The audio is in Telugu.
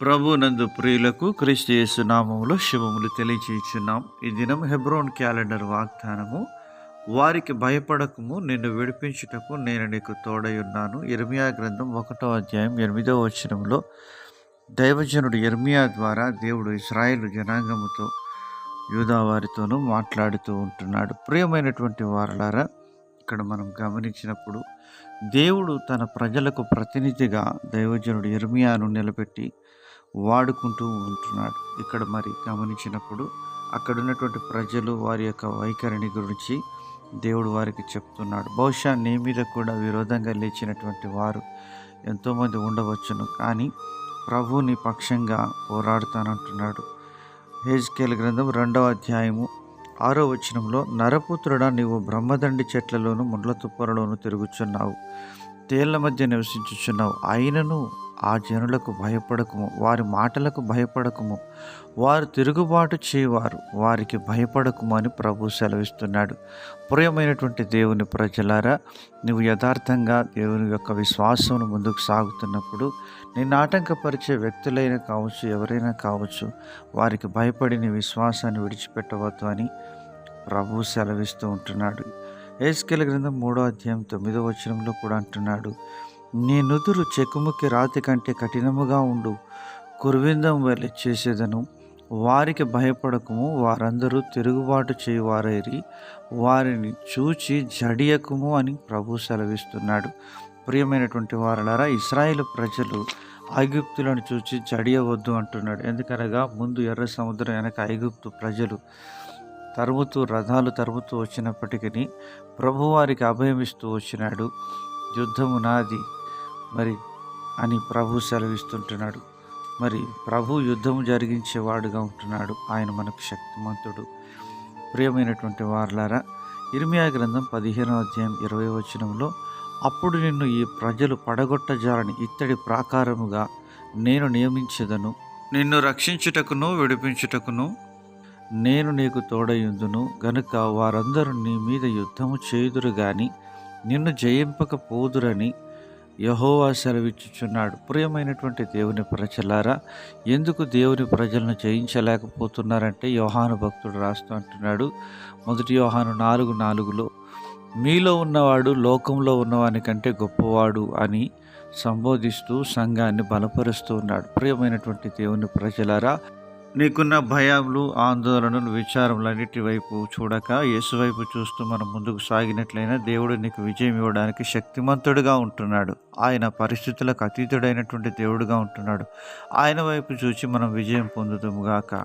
ప్రభు నందు ప్రియులకు క్రీస్తు యేసు నామములో శుభములు తెలియచేయుచున్నాం. ఈ దినం హెబ్రోన్ క్యాలెండర్ వాగ్దానము వారికి భయపడకము నిన్ను విడిపించుటకు నేను నీకు తోడై ఉన్నాను. ఇర్మియా గ్రంథం ఒకటో అధ్యాయం ఎనిమిదవ వచనంలో దైవజనుడు ఎర్మియా ద్వారా దేవుడు ఇస్రాయేల్ జనాంగముతో యూదావారితోనూ మాట్లాడుతూ ఉంటున్నాడు. ప్రియమైనటువంటి వారలారా ఇక్కడ మనం గమనించినప్పుడు దేవుడు తన ప్రజలకు ప్రతినిధిగా దైవజనుడు ఇర్మియాను నిలబెట్టి వాడుకుంటూ ఉంటున్నాడు. ఇక్కడ మరి గమనించినప్పుడు అక్కడ ఉన్నటువంటి ప్రజలు వారి యొక్క వైఖరిని గురించి దేవుడు వారికి చెప్తున్నాడు. బహుశా నీ మీద కూడా విరోధంగా లేచినటువంటి వారు ఎంతోమంది ఉండవచ్చును. కానీ ప్రభు నీ పక్షంగా పోరాడుతానంటున్నాడు. హేజ్కేల్ గ్రంథం రెండవ అధ్యాయము ఆరో వచనంలో నరపుత్రుడా నీవు బ్రహ్మదండి చెట్లలోను ముండ్ల తుప్పరలోను తిరుగుచున్నావు. తేళ్ళ మధ్య నివసించుచున్నావు. అయినను ఆ జనులకు భయపడకుము వారి మాటలకు భయపడకుము. వారు తిరుగుబాటు చేయవారు వారికి భయపడకము అని ప్రభు సెలవిస్తున్నాడు. ప్రియమైనటువంటి దేవుని ప్రజలారా నువ్వు యథార్థంగా దేవుని యొక్క విశ్వాసమును ముందుకు సాగుతున్నప్పుడు నిన్ను ఆటంకపరిచే వ్యక్తులైనా కావచ్చు ఎవరైనా కావచ్చు వారికి భయపడి నీ విశ్వాసాన్ని విడిచిపెట్టవద్దు అని ప్రభు సెలవిస్తూ ఉంటున్నాడు. ఏసుకెల గ్రంథం మూడో అధ్యాయం తొమ్మిదో వచనంలో కూడా అంటున్నాడు. నీ నుదురు చెక్కుముక్కి రాతి కంటే కఠినముగా ఉండు. కురువిందం వెళ్ళి చేసేదను. వారికి భయపడకము. వారందరూ తిరుగుబాటు చేయువారైరి. వారిని చూచి జడియకుము అని ప్రభు సెలవిస్తున్నాడు. ప్రియమైనటువంటి వారలారా ఇస్రాయేల్ ప్రజలు ఐగుప్తులను చూచి జడియవద్దు అంటున్నాడు. ఎందుకనగా ముందు ఎర్ర సముద్రం వెనక ఐగుప్తు ప్రజలు తరుముతూ రథాలు తరుముతూ వచ్చినప్పటికీ ప్రభువారికి అభయమిస్తూ వచ్చినాడు. యుద్ధము నాది. మరి అని ప్రభు సెలవిస్తుంటున్నాడు. మరి ప్రభు యుద్ధము జరిగించేవాడుగా ఉంటున్నాడు ఆయన మనకు శక్తిమంతుడు. ప్రియమైనటువంటి వారులారా ఇర్మియా గ్రంథం పదిహేనో అధ్యాయం ఇరవై వచనంలో అప్పుడు నిన్ను ఈ ప్రజలు పడగొట్టజాలని ఇత్తడి ప్రాకారముగా నేను నియమించదను. నిన్ను రక్షించుటకును విడిపించుటకును నేను నీకు తోడయుందును గనుక వారందరూ నీ మీద యుద్ధము చేయుదురు గాని నిన్ను జయింపకపోదురని యహోవా సెలవిచ్చుచున్నాడు. ప్రియమైనటువంటి దేవుని ప్రజలారా ఎందుకు దేవుని ప్రజలను జయించలేకపోతున్నారంటే యోహాను భక్తుడు రాస్తూ అంటున్నాడు. మొదటి యోహాను నాలుగు నాలుగులో మీలో ఉన్నవాడు లోకంలో ఉన్నవాని కంటే గొప్పవాడు అని సంబోధిస్తూ సంఘాన్ని బలపరుస్తూ ఉన్నాడు. ప్రియమైనటువంటి దేవుని ప్రజలారా నీకున్న భయాలు ఆందోళనలు విచారములన్నిటి వైపు చూడక యేసు వైపు చూస్తూ మనం ముందుకు సాగినట్లయినా దేవుడు నీకు విజయం ఇవ్వడానికి శక్తిమంతుడుగా ఉంటున్నాడు. ఆయన పరిస్థితులకు అతీతుడైనటువంటి దేవుడుగా ఉంటున్నాడు. ఆయన వైపు చూచి మనం విజయం పొందుతాము గాక.